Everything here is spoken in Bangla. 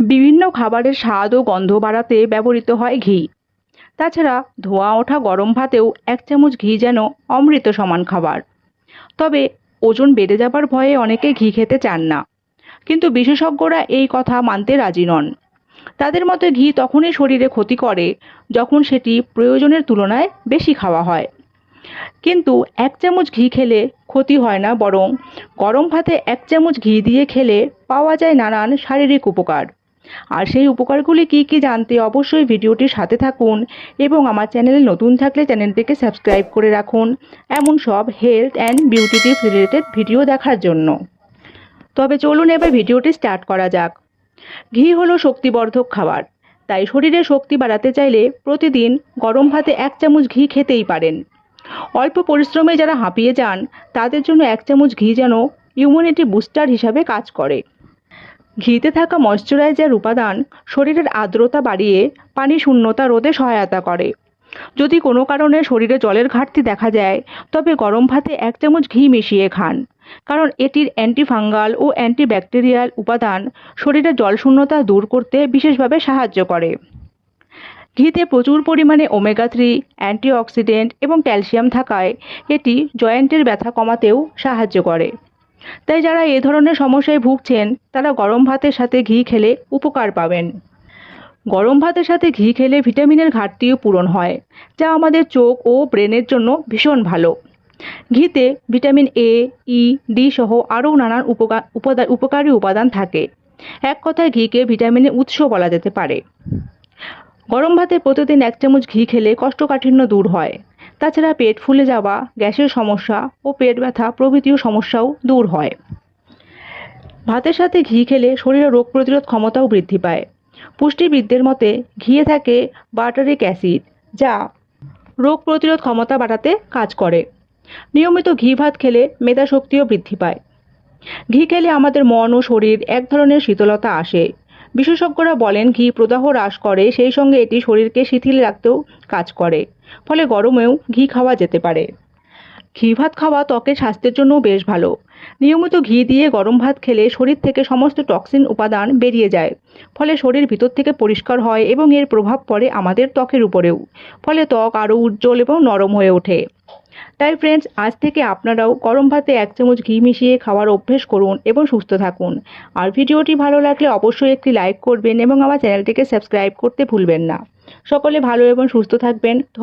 বিভিন্ন খাবারের স্বাদ ও গন্ধ বাড়াতে ব্যবহৃত হয় ঘি। তাছাড়া ধোঁয়া ওঠা গরম ভাতেও এক চামচ ঘি যেন অমৃত সমান খাবার। তবে ওজন বেড়ে যাবার ভয়ে অনেকে ঘি খেতে চান না। কিন্তু বিশেষজ্ঞরা এই কথা মানতে রাজি নন। তাদের মতে ঘি তখনই শরীরে ক্ষতি করে যখন সেটি প্রয়োজনের তুলনায় বেশি খাওয়া হয়। কিন্তু এক চামচ ঘি খেলে ক্ষতি হয় না, বরং গরম ভাতে এক চামচ ঘি দিয়ে খেলে পাওয়া যায় নানান শারীরিক উপকার। আর সেই উপকারগুলি কী কী জানতে অবশ্যই ভিডিওটির সাথে থাকুন এবং আমার চ্যানেলে নতুন থাকলে চ্যানেলটিকে সাবস্ক্রাইব করে রাখুন। এমন সব health and beauty tips related video দেখার জন্য। তবে চলুন এবার ভিডিওটি স্টার্ট করা যাক। ঘি হলো শক্তিবর্ধক খাবার। তাই শরীরে শক্তি বাড়াতে চাইলে প্রতিদিন গরম ভাতে এক চামচ ঘি খেতেই পারেন। অল্প পরিশ্রমে যারা হাঁপিয়ে যান, তাদের জন্য এক চামচ ঘি যেন ইমিউনিটি বুস্টার হিসাবে কাজ করে। ঘিতে থাকা ময়শ্চারাইজার উপাদান শরীরের আর্দ্রতা বাড়িয়ে পানি শূন্যতা রোধে সহায়তা করে। যদি কোনো কারণে শরীরে জলের ঘাটতি দেখা যায়, তবে গরম ভাতে এক চামচ ঘি মিশিয়ে খান। কারণ এটির অ্যান্টিফাঙ্গাল ও অ্যান্টিব্যাকটেরিয়াল উপাদান শরীরে জলশূন্যতা দূর করতে বিশেষভাবে সাহায্য করে। ঘিতে প্রচুর পরিমাণে ওমেগা থ্রি অ্যান্টিঅক্সিডেন্ট এবং ক্যালসিয়াম থাকায় এটি জয়েন্টের ব্যথা কমাতেও সাহায্য করে। তাই যারা এ ধরনের সমস্যায় ভুগছেন, তারা গরম ভাতের সাথে ঘি খেলে উপকার পাবেন। গরম ভাতের সাথে ঘি খেলে ভিটামিনের ঘাটতিও পূরণ হয়, যা আমাদের চোখ ও ব্রেনের জন্য ভীষণ ভালো। ঘিতে ভিটামিন এ ই ডি সহ আরও নানান উপকার উপকারী উপাদান থাকে। এক কথায় ঘিকে ভিটামিনের উৎস বলা যেতে পারে। গরম ভাতে প্রতিদিন এক চামচ ঘি খেলে কষ্টকাঠিন্য দূর হয়। তাছাড়া পেট ফুলে যাওয়া, গ্যাসের সমস্যা ও পেট ব্যথা প্রভৃতিও সমস্যাও দূর হয়। ভাতের সাথে ঘি খেলে শরীরে রোগ প্রতিরোধ ক্ষমতাও বৃদ্ধি পায়। পুষ্টিবিদদের মতে, ঘিয়ে থাকে বাটারিক অ্যাসিড, যা রোগ প্রতিরোধ ক্ষমতা বাড়াতে কাজ করে। নিয়মিত ঘি ভাত খেলে মেধা শক্তিও বৃদ্ধি পায়। ঘি খেলে আমাদের মন ও শরীর এক ধরনের শীতলতা আসে। বিশেষজ্ঞরা বলেন, ঘি প্রদাহ হ্রাস করে, সেই সঙ্গে এটি শরীরকে শিথিল রাখতেও কাজ করে। ফলে গরমেও ঘি খাওয়া যেতে পারে। ঘি ভাত খাওয়া ত্বকের স্বাস্থ্যের জন্যও বেশ ভালো। নিয়মিত ঘি দিয়ে গরম ভাত খেলে শরীর থেকে সমস্ত টক্সিন উপাদান বেরিয়ে যায়। ফলে শরীর ভিতর থেকে পরিষ্কার হয় এবং এর প্রভাব পড়ে আমাদের ত্বকের উপরেও। ফলে ত্বক আরও উজ্জ্বল এবং নরম হয়ে ওঠে। তাই ফ্রেন্ডস আজ থেকে আপনারাও গরম ভাতে এক চামচ ঘি মিশিয়ে খাওয়ার অভ্যেস করুন এবং সুস্থ থাকুন। আর ভিডিওটি ভালো লাগলে অবশ্যই একটি লাইক করবেন এবং আমার চ্যানেলটিকে সাবস্ক্রাইব করতে ভুলবেন না। সকলে ভালো এবং সুস্থ থাকবেন।